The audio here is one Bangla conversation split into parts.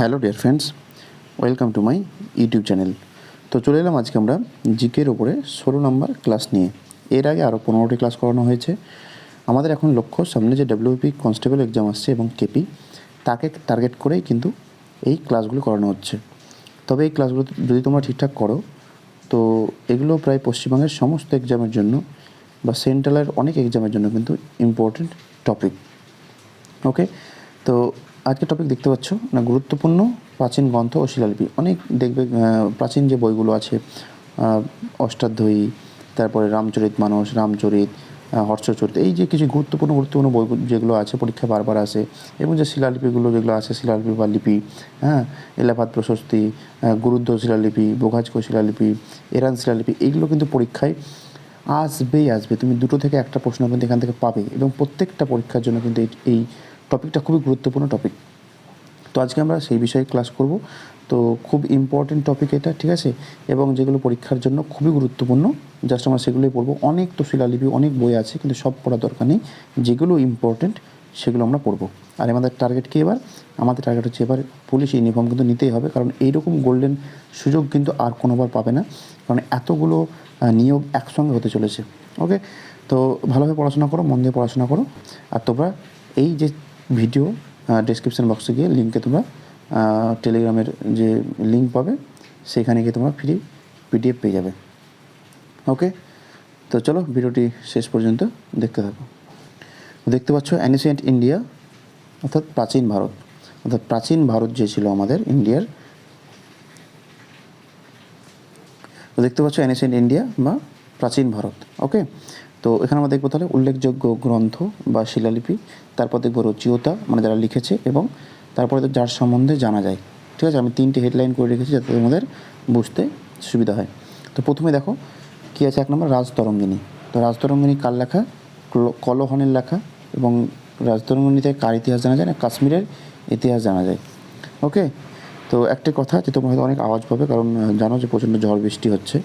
Hello dear friends, welcome to my YouTube channel. তো চলে এলাম আজকে আমরা জিকের ওপরে ষোলো নম্বর ক্লাস নিয়ে। এর আগে আরও পনেরোটি ক্লাস করানো হয়েছে। আমাদের এখন লক্ষ্য, সামনে যে ডাব্লিউপি কনস্টেবল এক্সাম আসছে এবং কেপি তাকে টার্গেট করেই কিন্তু এই ক্লাসগুলো করানো হচ্ছে। তবে এই ক্লাসগুলো যদি তোমরা ঠিকঠাক করো, তো এগুলো প্রায় পশ্চিমবঙ্গের সমস্ত এক্সামের জন্য বা সেন্ট্রালের অনেক এক্সামের জন্য কিন্তু ইম্পর্টেন্ট টপিক ওকে তো আজকে টপিক দেখতে পাচ্ছ না গুরুত্বপূর্ণ প্রাচীন গ্রন্থ ও শিলালিপি। অনেক দেখবে প্রাচীন যে বইগুলো আছে অষ্টাধ্যায়ী তারপরে রামচরিত মানস রামচরিত হর্ষচরিত এই যে কিছু গুরুত্বপূর্ণ গুরুত্বপূর্ণ বই যেগুলো আছে পরীক্ষা বারবার আসে এবং যে শিলালিপিগুলো যেগুলো আছে শিলালিপি বা লিপি হ্যাঁ এলাহাবাদ প্রশস্তি আহ, গুরুদ্র শিলালিপি বোঘাজকো শিলালিপি এরান শিলালিপি এইগুলো কিন্তু পরীক্ষায় আসবেই আসবে। তুমি দুটো থেকে একটা প্রশ্ন কিন্তু এখান থেকে পাবে এবং প্রত্যেকটা পরীক্ষার জন্য কিন্তু এই টপিকটা খুবই গুরুত্বপূর্ণ টপিক তো আজকে আমরা সেই বিষয়ে ক্লাস করব। তো খুব ইম্পর্টেন্ট টপিক এটা, ঠিক আছে? এবং যেগুলো পরীক্ষার জন্য খুবই গুরুত্বপূর্ণ জাস্ট আমরা সেগুলোই পড়ব। অনেক তো শিলালিপি অনেক বই আছে, কিন্তু সব পড়ার দরকার নেই। যেগুলো ইম্পর্টেন্ট সেগুলো আমরা পড়ব। আর আমাদের টার্গেট কি এবার? আমাদের টার্গেট হচ্ছে এবার পুলিশ ইউনিফর্ম কিন্তু নিতেই হবে, কারণ এইরকম গোল্ডেন সুযোগ কিন্তু আর কোনোবার পাবে না। কারণ এতগুলো নিয়োগ একসঙ্গে হতে চলেছে। ওকে তো ভালোভাবে পড়াশোনা করো, মন দিয়ে পড়াশোনা করো। আর তোমরা এই যে ভিডিও ডিসক্রিপশন বক্সে গিয়ে লিঙ্কে তোমরা টেলিগ্রামের যে লিঙ্ক পাবে, সেখানে গিয়ে তোমরা ফ্রি পিডিএফ পেয়ে যাবে। ওকে তো চলো, ভিডিওটি শেষ পর্যন্ত দেখতে থাকো। দেখতে পাচ্ছ অ্যানিসিয়েন্ট ইন্ডিয়া অর্থাৎ প্রাচীন ভারত। অর্থাৎ প্রাচীন ভারত যে ছিল আমাদের ইন্ডিয়ার দেখতে পাচ্ছ অ্যানিসিয়েন্ট ইন্ডিয়া বা প্রাচীন ভারত। ওকে তো এখানে আমরা দেখব তাহলে উল্লেখযোগ্য গ্রন্থ বা শিলালিপি, তারপর দেখব রচিয়তা মানে যারা লিখেছে, এবং তারপরে তো যার সম্বন্ধে জানা যায়। ঠিক আছে? আমি তিনটে হেডলাইন করে রেখেছি যাতে তোমাদের বুঝতে সুবিধা হয়। তো প্রথমে দেখো, কী আছে? এক নম্বর, রাজতরঙ্গিনী। তো রাজতরঙ্গিনী কার লেখা? ক্ল- কলহনের লেখা, এবং রাজতরঙ্গিনীতে কার ইতিহাস জানা যায় না? কাশ্মীরের ইতিহাস জানা যায়। ওকে? তো একটি কথা যে তোমরা হয়তো অনেক আওয়াজ পাবে, কারণ জানো যে প্রচণ্ড ঝড় বৃষ্টি হচ্ছে।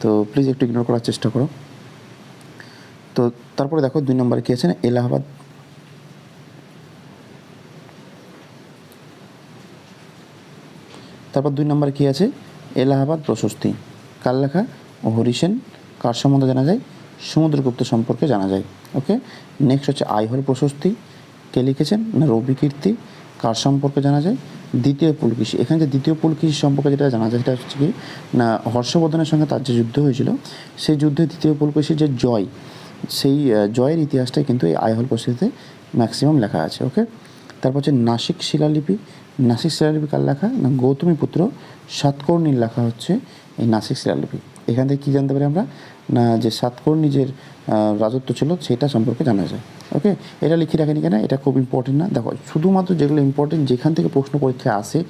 তো প্লিজ একটু ইগনোর করার চেষ্টা করো। তো তারপরে দেখো দুই নম্বরে কী আছে না? এলাহাবাদ। তারপর দুই নম্বরে কী আছে? এলাহাবাদ প্রশস্তি। কার লেখা? ও হরিসেন কার সম্বন্ধে জানা যায়? সমুদ্রগুপ্ত সম্পর্কে জানা যায়। ওকে? নেক্সট হচ্ছে আইহল প্রশস্তি। কে লিখেছেন? না, রবি কীর্তি। কার সম্পর্কে জানা যায়? দ্বিতীয় পুলকেশী এখানে যে দ্বিতীয় পুলকেশী সম্পর্কে যেটা জানা যায় সেটা হচ্ছে কি? না, হর্ষবর্ধনের সঙ্গে তার যে যুদ্ধ হয়েছিল, সেই যুদ্ধে দ্বিতীয় পুলকেশীর যে জয় সেই জয়ের ইতিহাসটাই কিন্তু এই আইহল প্রশস্তিতে ম্যাক্সিমাম লেখা আছে ওকে তারপর হচ্ছে নাসিক শিলালিপি নাসিক শিলালিপি কার লেখা? না, গৌতমী পুত্র সাতকর্ণীর লেখা হচ্ছে এই নাসিক শিলালিপি। এখান থেকে কী জানতে পারি আমরা? না, যে সাতকর্ণী যে রাজত্ব ছিল সেটা সম্পর্কে জানা যায় ওকে এটা লিখে রাখেনি কেন? এটা খুব ইম্পর্টেন্ট না। দেখো, শুধুমাত্র যেগুলো ইম্পর্টেন্ট যেখান থেকে প্রশ্ন পরীক্ষা আসে,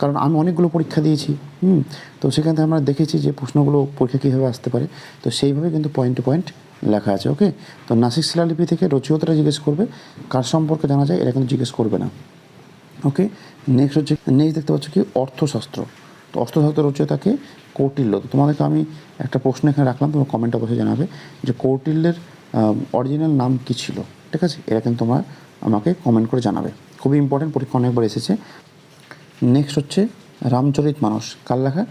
কারণ আমি অনেকগুলো পরীক্ষা দিয়েছি, হুম? তো সেখান থেকে আমরা দেখেছি যে প্রশ্নগুলো পরীক্ষা কীভাবে আসতে পারে। তো সেইভাবে কিন্তু পয়েন্ট টু পয়েন্ট লেখা আছে ওকে তো নাসিক শিলালিপি থেকে রচয়িতারা জিজ্ঞেস করবে, কার সম্পর্কে জানা যায় এটা কিন্তু জিজ্ঞেস করবে না ওকে নেক্সট হচ্ছে নেক্সট দেখতে পাচ্ছ কি? অর্থশাস্ত্র। তো অর্থশাস্ত্র রচয়িতাকে কৌটিল্য। তো তোমাদেরকে আমি একটা প্রশ্ন এখানে রাখলাম, তোমার কমেন্ট অবশ্যই জানাবে যে কৌটিল্যের অরিজিনাল নাম কী ছিল, ঠিক আছে? এটা কিন্তু তোমরা, আমাকে কমেন্ট করে জানাবে। খুবই ইম্পর্টেন্ট পরীক্ষা অনেকবার এসেছে। নেক্সট হচ্ছে, রামচরিত মানুষ কার লেখা?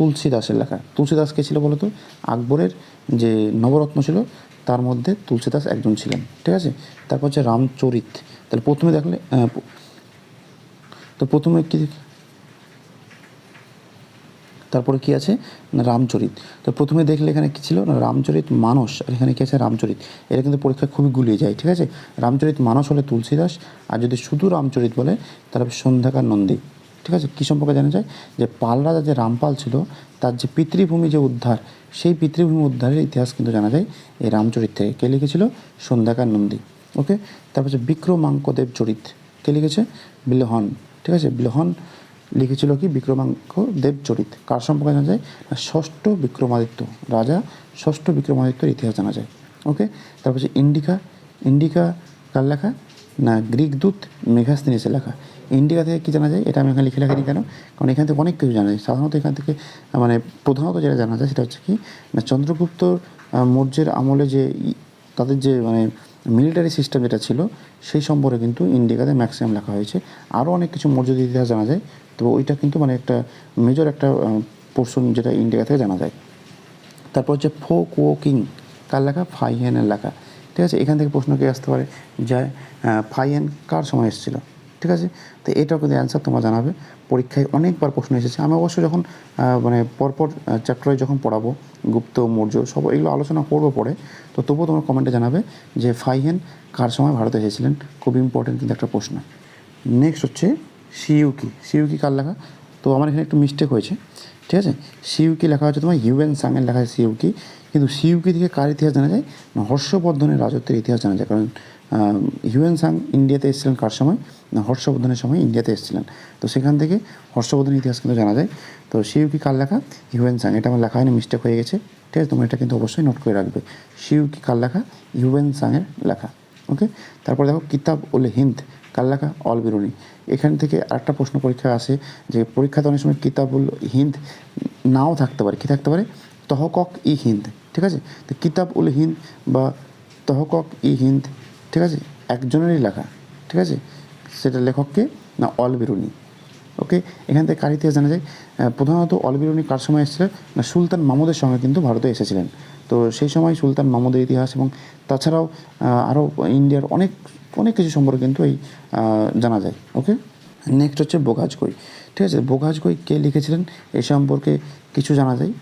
তুলসী দাসের লেখা। তুলসী দাস কে ছিল বলো তো আকবরের যে নবরত্ন ছিল, তার মধ্যে তুলসী দাস একজন ছিলেন, ঠিক আছে? তারপর হচ্ছে রামচরিত। তাহলে প্রথমে দেখলে তো প্রথমে কি তারপরে কি আছে? না, রামচরিত। তো প্রথমে দেখলে এখানে কি ছিল? না, রামচরিত মানস, আর এখানে কি আছে? রামচরিত। এটা কিন্তু পরীক্ষায় খুবই গুলিয়ে যায়, ঠিক আছে? রামচরিত মানস হলে তুলসীদাস, আর যদি শুধু রামচরিত বলে, তাহলে সন্ধ্যাকার নন্দী। ঠিক আছে? কী সম্পর্কে জানা যায়? যে পাল রাজা যে রামপাল ছিল, তার যে পিতৃভূমি যে উদ্ধার, সেই পিতৃভূমি উদ্ধারের ইতিহাস কিন্তু জানা যায় এই রামচরিত থেকে কে লিখেছিল? সন্ধ্যাকার নন্দী ওকে? তারপর হচ্ছে বিক্রমাঙ্কদেব চরিত কে লিখেছে? বিলহন ঠিক আছে? বিলহন লিখেছিল কি? বিক্রমাঙ্ক দেব চরিত কার সম্পর্কে জানা যায়? ষষ্ঠ বিক্রমাদিত্য রাজা, ষষ্ঠ বিক্রমাদিত্যর ইতিহাস জানা যায়। ওকে? তারপর হচ্ছে ইন্ডিকা। ইন্ডিকা কার লেখা? না, গ্রিক দূত মেঘাস্তিনিসের লেখা। ইন্ডিকা থেকে কী জানা যায়? এটা আমি এখানে লিখে রাখিনি কেন? কারণ এখান থেকে অনেক কিছু জানা যায়। সাধারণত এখান থেকে মানে প্রধানত যেটা জানা যায় সেটা হচ্ছে কি না চন্দ্রগুপ্ত মৌর্যের আমলে যে তাদের যে মানে মিলিটারি সিস্টেম যেটা ছিল, সেই সম্পর্কে কিন্তু ইন্ডিকাতে ম্যাক্সিমাম লেখা হয়েছে। আরও অনেক কিছু মর্যাদা ইতিহাস জানা যায়। তো ওইটা কিন্তু মানে একটা মেজর একটা পোর্শন যেটা ইন্ডিকা থেকে জানা যায়। তারপর হচ্ছে ফো ফোক কিং, কার লেখা? ফাইহেনের লেখা। ঠিক আছে? এখান থেকে প্রশ্ন কি আসতে পারে? যে ফাইহেন কার সময় এসেছিল? ঠিক আছে? তো এটাও কিন্তু অ্যান্সার তোমরা জানাবে। পরীক্ষায় অনেকবার প্রশ্ন এসেছে। আমি অবশ্য যখন মানে পরপর চ্যাপ্টারে যখন পড়াবো, গুপ্ত, মৌর্য, সব এগুলো আলোচনা করব পরে, তো তবুও তোমরা কমেন্টে জানাবে যে ফাইহেন কার সময় ভারতে এসেছিলেন? খুব ইম্পর্টেন্ট কিন্তু একটা প্রশ্ন। নেক্সট হচ্ছে সিইউকি। সিইউকি কার লেখা? তো আমার এখানে একটু মিস্টেক হয়েছে। ঠিক আছে? সিইউকি লেখা হচ্ছে তোমার হিউয়েন সাংয়ের লেখা আছে সিইউকি। কিন্তু সিইউকি থেকে কার ইতিহাস জানা যায়? না, হর্ষবর্ধনের রাজত্বের ইতিহাস জানা যায়। কারণ হিউয়েন সাং ইন্ডিয়াতে এসেছিলেন কার সময়? না, হর্ষবর্ধনের সময় ইন্ডিয়াতে এসেছিলেন। তো সেখান থেকে হর্ষবর্ধনের ইতিহাস কিন্তু জানা যায়। তো সিইউকি কার লেখা? Hiuen Tsang. এটা আমার লেখা হয়নি মিস্টেক হয়ে গেছে। ঠিক আছে, তোমরা এটা কিন্তু অবশ্যই নোট করে রাখবে। সিইউকি কার লেখা? হিউয়েন সাংয়ের লেখা। ওকে তারপর দেখো, কিতাব উল হিন্দ কার লেখা? অল বিরুনি এখান থেকে আরেকটা প্রশ্ন পরীক্ষা আসে যে, পরীক্ষাতে অনেক সময় কিতাবুল হিন্দ নাও থাকতে পারে। কী থাকতে পারে? তহকক ই হিন্দ। ঠিক আছে? তো কিতাব উল হিন্দ বা তহকক ই হিন্দ, ঠিক আছে? একজনেরই লেখা, ঠিক আছে? সেটা লেখককে না অল বিরুনি ওকে? এখান থেকে কার ইতিহাস জানা যায় প্রধানত অলবিরুনি কার সময় এসেছিলেন না, সুলতান মামুদের সঙ্গে কিন্তু ভারতে এসেছিলেন। তো সেই সময় সুলতান মামুদের ইতিহাস এবং তাছাড়াও আরও ইন্ডিয়ার অনেক অনেক কিছু সম্পর্কে কিন্তু এই জানা যায়, ওকে? নেক্সট হচ্ছে বোগাজগই ঠিক আছে? বোগাজগই কে লিখেছিলেন? এই সম্পর্কে কিছু জানা যায়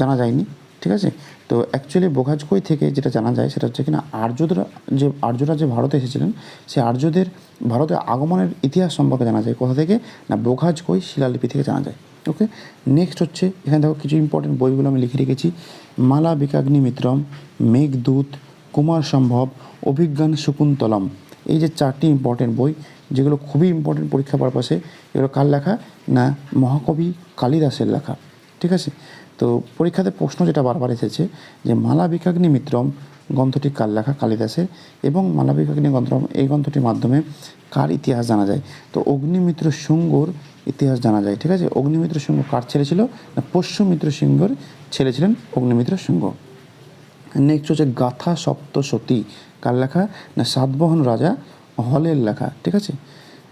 জানা যায়নি। ঠিক আছে? তো অ্যাকচুয়ালি বোগাজকই থেকে যেটা জানা যায় সেটা হচ্ছে কিনা আর্যরা যে আর্যরা যে ভারতে এসেছিলেন সেই আর্যদের ভারতে আগমনের ইতিহাস সম্পর্কে জানা যায়। কোথা থেকে? না বোগাজকই শিলালিপি থেকে জানা যায়। ওকে নেক্সট হচ্ছে, এখানে দেখো কিছু ইম্পর্টেন্ট বইগুলো আমি লিখে রেখেছি। মালা বিকাগ্নি মিত্রম, মেঘদূত, কুমার সম্ভব, অভিজ্ঞান শকুন্তলম। এই যে চারটি ইম্পর্টেন্ট বই, যেগুলো খুবই ইম্পর্টেন্ট পরীক্ষা পারপাসে এগুলো কার লেখা? না, মহাকবি কালিদাসের লেখা। ঠিক আছে? তো পরীক্ষাতে প্রশ্ন যেটা বারবার এসেছে যে মালাবিকাগ্নি মিত্রম গ্রন্থটি কার লেখা? কালিদাসের। এবং মালাবিকাগ্নি গ্রন্থম এই গ্রন্থটির মাধ্যমে কার ইতিহাস জানা যায়? তো অগ্নিমিত্র শুঙ্গর ইতিহাস জানা যায়, ঠিক আছে? অগ্নিমিত্র শুঙ্গ কার ছেলে ছিল? না পশ্চিমিত্র সিংহর ছেলে ছিলেন অগ্নিমিত্র শুঙ্গ। নেক্সট হচ্ছে গাথা সপ্তসতী কার লেখা? না, সাতবাহন রাজা হলের লেখা, ঠিক আছে?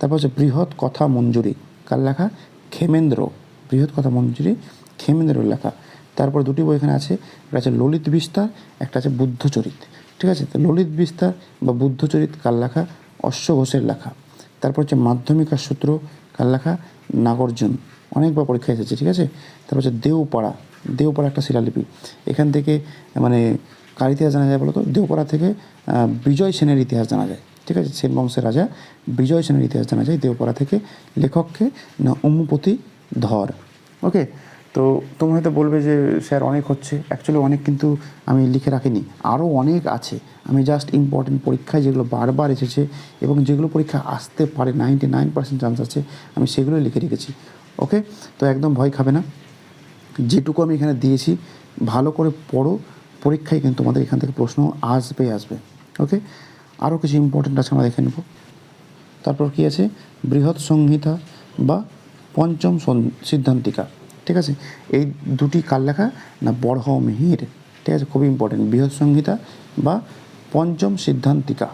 তারপর হচ্ছে বৃহৎ কথা মঞ্জুরি, কার লেখা? খেমেন্দ্র বৃহৎ কথা মঞ্জুরি। ক্ষেমেন্দ্রের লেখা তারপর দুটি বই এখানে আছে, একটা আছে ললিত বিস্তার, একটা আছে বুদ্ধচরিত ঠিক আছে? তো ললিত বিস্তার বা বুদ্ধচরিত কার লেখা? অশ্ব ঘোষের লেখা। তারপর হচ্ছে মাধ্যমিকার সূত্র কার লেখা? নাগার্জুন। অনেকবার পরীক্ষা এসেছে, ঠিক আছে? তারপর হচ্ছে দেওপাড়া। দেওপাড়া একটা শিলালিপি। এখান থেকে মানে কার ইতিহাস জানা যায় বলতো দেওপাড়া থেকে বিজয় সেনের ইতিহাস জানা যায়। ঠিক আছে? সেন বংশের রাজা বিজয় সেনের ইতিহাস জানা যায় দেওপাড়া থেকে। লেখককে না উমপতি ধর। ওকে? তো তুমি হয়তো বলবে যে, স্যার, অনেক হচ্ছে। অ্যাকচুয়ালি অনেক কিন্তু আমি লিখে রাখিনি। আরও অনেক আছে। আমি জাস্ট ইম্পর্টেন্ট পরীক্ষায় যেগুলো বারবার এসেছে এবং যেগুলো পরীক্ষা আসতে পারে নাইনটি নাইন পার্সেন্ট চান্স আছে, আমি সেগুলো লিখে রেখেছি। ওকে তো একদম ভয় খাবে না। যেটুকু আমি এখানে দিয়েছি, ভালো করে পড়ো। পরীক্ষায় কিন্তু তোমাদের এখান থেকে প্রশ্ন আসবে আসবে। ওকে আরও কিছু ইম্পর্টেন্ট আছে আমরা দেখে নেব। তারপর কি আছে? বৃহৎ সংহিতা বা পঞ্চম সিদ্ধান্তিকা। ঠিক আছে? এই দুটি কার লেখা না বড়হ মিহির, ঠিক আছে? খুবই ইম্পর্টেন্ট বৃহৎ সংহিতা বা পঞ্চম সিদ্ধান্তিকা,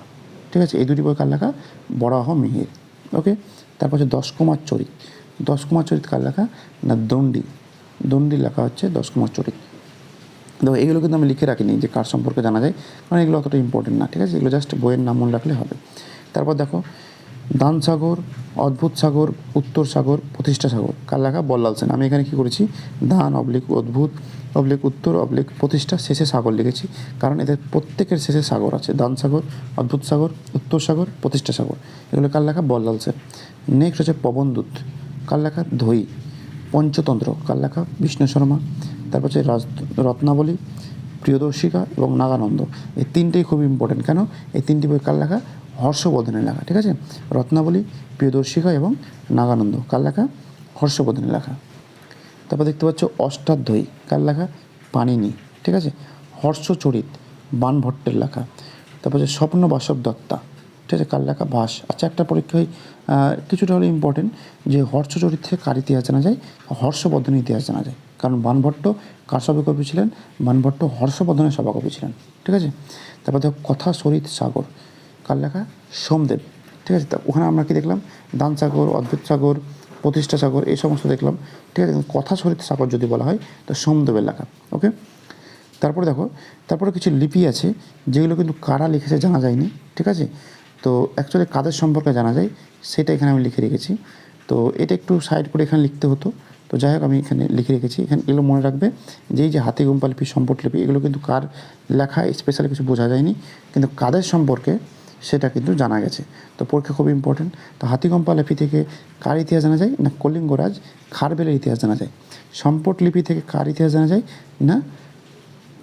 ঠিক আছে? এই দুটি বই কার লেখা বরাহ মিহির ওকে তারপর হচ্ছে দশ কুমার চরিত। দশ কুমার চরিত কার লেখা না দণ্ডি? দণ্ডি লেখা হচ্ছে দশ কুমার চরিত। তো এগুলো কিন্তু আমি লিখে রাখিনি যে কার সম্পর্কে জানা যায়, কারণ এগুলো অতটা ইম্পর্টেন্ট না, ঠিক আছে? এগুলো জাস্ট বইয়ের নাম মনে রাখলে হবে। তারপর দেখো দান সাগর অদ্ভুত সাগর, উত্তর সাগর, প্রতিষ্ঠা সাগর। কার লেখা? বল্লাল সেন। আমি এখানে কী করেছি? দান অবলিক অদ্ভুত, অবলিক উত্তর, অবলিক প্রতিষ্ঠা, শেষে সাগর লিখেছি। কারণ এদের প্রত্যেকের শেষে সাগর আছে। দান সাগর অদ্ভুত সাগর, উত্তর সাগর, প্রতিষ্ঠা সাগর। এগুলো কার লেখা? বল্লাল সেন। নেক্সট হচ্ছে পবনদূত কার লেখা? ধৈ পঞ্চতন্ত্র। কার লেখা? বিষ্ণু শর্মা। তারপর হচ্ছে রাজ, রত্নাবলী, প্রিয়দর্শিকা এবং নাগানন্দ। এই তিনটেই খুব ইম্পর্টেন্ট কেন? এই তিনটি বই কার লেখা? হর্ষবর্ধনের লেখা, ঠিক আছে? রত্নাবলী, প্রিয়দর্শিকা এবং নাগানন্দ। কার লেখা? হর্ষবর্ধনের লেখা। তারপর দেখতে পাচ্ছ অষ্টাধ্যায়ী। কার লেখা? পানিনি ঠিক আছে? হর্ষচরিত, বানভট্টের লেখা। তারপর হচ্ছে স্বপ্ন বাসব দত্তা, ঠিক আছে? কার লেখা? ভাস। আচ্ছা একটা পরীক্ষায় কিছুটা হলো ইম্পর্টেন্ট যে হর্ষচরিত থেকে কার ইতিহাস জানা যায় হর্ষবর্ধনের ইতিহাস জানা যায়? কারণ বানভট্ট কার সভাকবি ছিলেন? বানভট্ট হর্ষবর্ধনের সভাকবি ছিলেন, ঠিক আছে? তারপর দেখো, কথা সরিত সাগর। কার লেখা? সোমদেব। ঠিক আছে, তা ওখানে আমরা কি দেখলাম? দান সাগর অদ্ভুত সাগর, প্রতিষ্ঠা সাগর, এই সমস্ত দেখলাম। ঠিক আছে কথা সরিত সাগর যদি বলা হয়, তো সোমদেবের লেখা, ওকে? তারপরে দেখো, তারপরে কিছু লিপি আছে, যেগুলো কিন্তু কারা লিখেছে জানা যায়নি, ঠিক আছে? তো অ্যাকচুয়ালি কাদের সম্পর্কে জানা যায়, সেটা এখানে আমি লিখে রেখেছি। তো এটা একটু সাইড করে এখানে লিখতে হতো। তো যাই হোক, আমি এখানে লিখে রেখেছি। এখানে এগুলো মনে রাখবে, যে এই যে হাতি গুম্পা লিপি সম্পট লিপি, এগুলো কিন্তু কার লেখা স্পেশালি কিছু বোঝা যায়নি। কিন্তু কাদের সম্পর্কে সেটা কিন্তু জানা গেছে। তো পরীক্ষা খুব ইম্পর্টেন্ট তো হাতিগম্পা লিপি থেকে কার ইতিহাস জানা যায়? না, কলিঙ্গরাজ খারবেলের ইতিহাস জানা যায়? সম্পট লিপি থেকে কার ইতিহাস জানা যায়? না,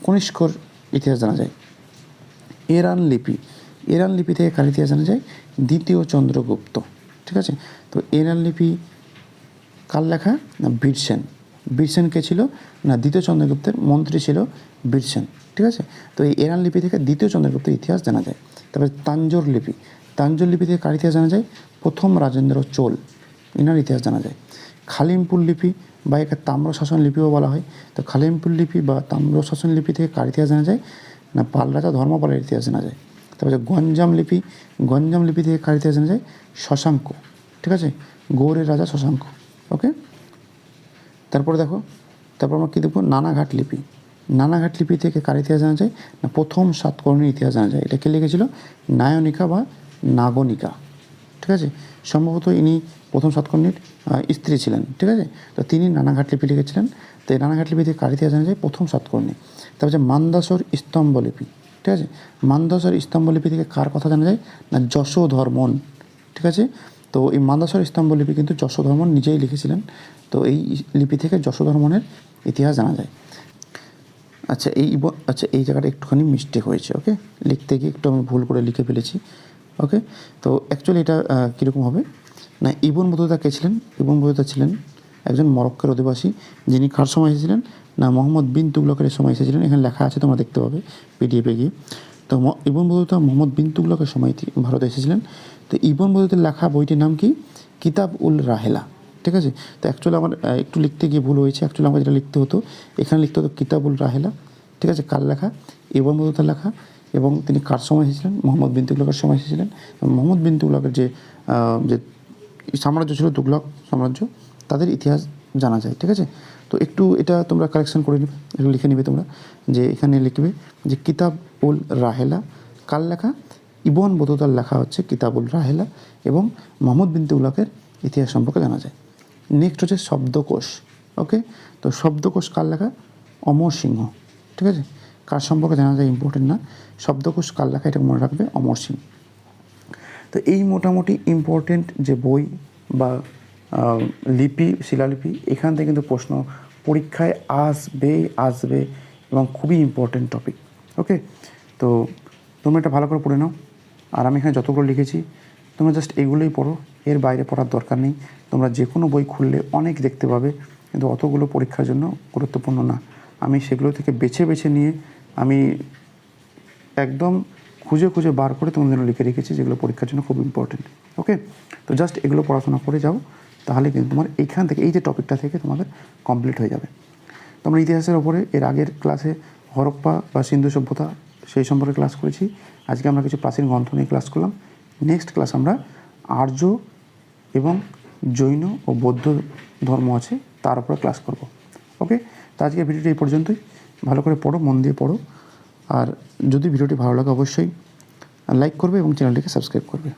কনিষ্কর ইতিহাস জানা যায়? এরান লিপি। এরান লিপি থেকে কার ইতিহাস জানা যায়? দ্বিতীয় চন্দ্রগুপ্ত। ঠিক আছে? তো এরান লিপি কার লেখা? না, বীরসেন। বীরসেন কে ছিল? না, দ্বিতীয় চন্দ্রগুপ্তের মন্ত্রী ছিল বীরসেন। ঠিক আছে? তো এই এরান লিপি থেকে দ্বিতীয় চন্দ্রগুপ্তের ইতিহাস জানা যায়। তারপরে তাঞ্জোর লিপি। তাঞ্জোর লিপি থেকে কার ইতিহাস জানা যায়? প্রথম রাজেন্দ্র চোল। এনার ইতিহাস জানা যায়। খালিমপুর লিপি বা একে তাম্র শাসন লিপিও বলা হয়। তো খালিমপুর লিপি বা তাম্র শাসন লিপি থেকে কার ইতিহাস জানা যায়? না পাল রাজা ধর্মপালের ইতিহাস জানা যায়। তারপরে গঞ্জাম লিপি। গঞ্জাম লিপি থেকে কার ইতিহাস জানা যায়? শশাঙ্ক। ঠিক আছে? গৌড়ের রাজা শশাঙ্ক। ওকে? তারপরে দেখো, তারপর আমরা কী দেখব? নানাঘাট লিপি। নানাঘাট লিপি থেকে কার ইতিহাস জানা যায়? না, প্রথম সাতকর্ণীর ইতিহাস জানা যায়। এটা কে লিখেছিল? নায়নিকা বা নাগনিকা। ঠিক আছে? সম্ভবত ইনি প্রথম সাতকর্ণীর স্ত্রী ছিলেন। ঠিক আছে? তো তিনি নানাঘাট লিপি লিখেছিলেন। তো এই নানাঘাট লিপি থেকে কার ইতিহাস জানা যায়? প্রথম সাতকর্ণী তারপর হচ্ছে মান্দাসর স্তম্ভ লিপি। ঠিক আছে? মান্দাসর স্তম্ভ লিপি থেকে কার কথা জানা যায়? না, যশোধর্মন। ঠিক আছে? তো এই মান্দাসর স্তম্ভ লিপি কিন্তু যশোধর্মন নিজেই লিখেছিলেন। তো এই লিপি থেকে যশোধর্মনের ইতিহাস জানা যায়। আচ্ছা এই আচ্ছা এই জায়গাটা একটুখানি মিস্টেক হয়েছে ওকে লিখতে গিয়ে একটু আমি ভুল করে লিখে ফেলেছি ওকে তো অ্যাকচুয়ালি এটা কীরকম হবে? না, ইবন বতুতা কে ছিলেন? ইবন বতুতা ছিলেন একজন মরক্কের অধিবাসী, যিনি কার সময় এসেছিলেন? না, মোহাম্মদ বিন তুগলকের সময় এসেছিলেন, এখানে লেখা আছে, তোমরা দেখতে পাবে পিডিএফে গিয়ে। তো ইবন বতুতা, মোহাম্মদ বিন তুগলকের সময় ভারতে এসেছিলেন। তো ইবন বতুতের লেখা বইটির নাম কি? কিতাব উল রাহেলা। ঠিক আছে? তো অ্যাকচুয়ালি আমার একটু লিখতে গিয়ে ভুল হয়েছে। অ্যাকচুয়ালি আমাকে যেটা লিখতে হতো, এখানে লিখতে হতো কিতাবুল রাহেলা, ঠিক আছে? কার লেখা? ইবন বতুতার লেখা। এবং তিনি কার সময় এসেছিলেন? মোহাম্মদ বিন তুগলকের সময় এসেছিলেন। এবং মোহাম্মদ বিন তুগলকের যে যে সাম্রাজ্য ছিল, তুগলক সাম্রাজ্য, তাদের ইতিহাস জানা যায়, ঠিক আছে? তো একটু এটা তোমরা কালেকশন করে নেবে, একটু লিখে নেবে তোমরা, যে এখানে লিখবে যে কিতাব উল রাহেলা কার লেখা? ইবন বতুতার লেখা হচ্ছে কিতাবুল রাহেলা এবং মোহাম্মদ বিন তুগলকের ইতিহাস সম্পর্কে জানা যায়। নেক্সট হচ্ছে শব্দকোষ ওকে তো শব্দকোষ কার লেখা? অমর সিংহ, ঠিক আছে? কার সম্পর্কে জানা যায় ইম্পর্টেন্ট না? শব্দকোষ কার লেখা? এটা মনে রাখবে অমর সিং তো এই মোটামুটি ইম্পর্টেন্ট যে বই বা লিপি, শিলালিপি, এখান থেকে কিন্তু প্রশ্ন পরীক্ষায় আসবে আসবে এবং খুবই ইম্পর্টেন্ট টপিক ওকে তো তোমরা এটা ভালো করে পড়ে নাও। আর আমি এখানে যতগুলো লিখেছি তোমরা জাস্ট এগুলোই পড়ো। এর বাইরে পড়ার দরকার নেই। তোমরা যে কোনো বই খুললে অনেক দেখতে পাবে, কিন্তু অতগুলো পরীক্ষার জন্য গুরুত্বপূর্ণ না। আমি সেগুলো থেকে বেছে বেছে নিয়ে আমি একদম খুঁজে খুঁজে বার করে তোমাদের জন্য লিখে রেখেছি, যেগুলো পরীক্ষার জন্য খুব ইম্পর্টেন্ট ওকে তো জাস্ট এগুলো পড়াশোনা করে যাও, তাহলে কিন্তু তোমার এইখান থেকে, এই যে টপিকটা থেকে তোমাদের কমপ্লিট হয়ে যাবে। তোমরা ইতিহাসের ওপরে, এর আগের ক্লাসে হরপ্পা বা সিন্ধু সভ্যতা সেই সম্পর্কে ক্লাস করেছি। আজকে আমরা কিছু প্রাচীন গ্রন্থ নিয়ে ক্লাস করলাম। নেক্সট ক্লাস আমরা আর্য এবং জৈন ও বৌদ্ধ ধর্ম আছে, তার উপরে ক্লাস করব। ওকে তো আজকে ভিডিওটি এই পর্যন্তই। ভালো করে পড়ো, মন দিয়ে পড়ো। আর যদি ভিডিওটি ভালো লাগে অবশ্যই লাইক করবে এবং চ্যানেলটিকে সাবস্ক্রাইব করবে।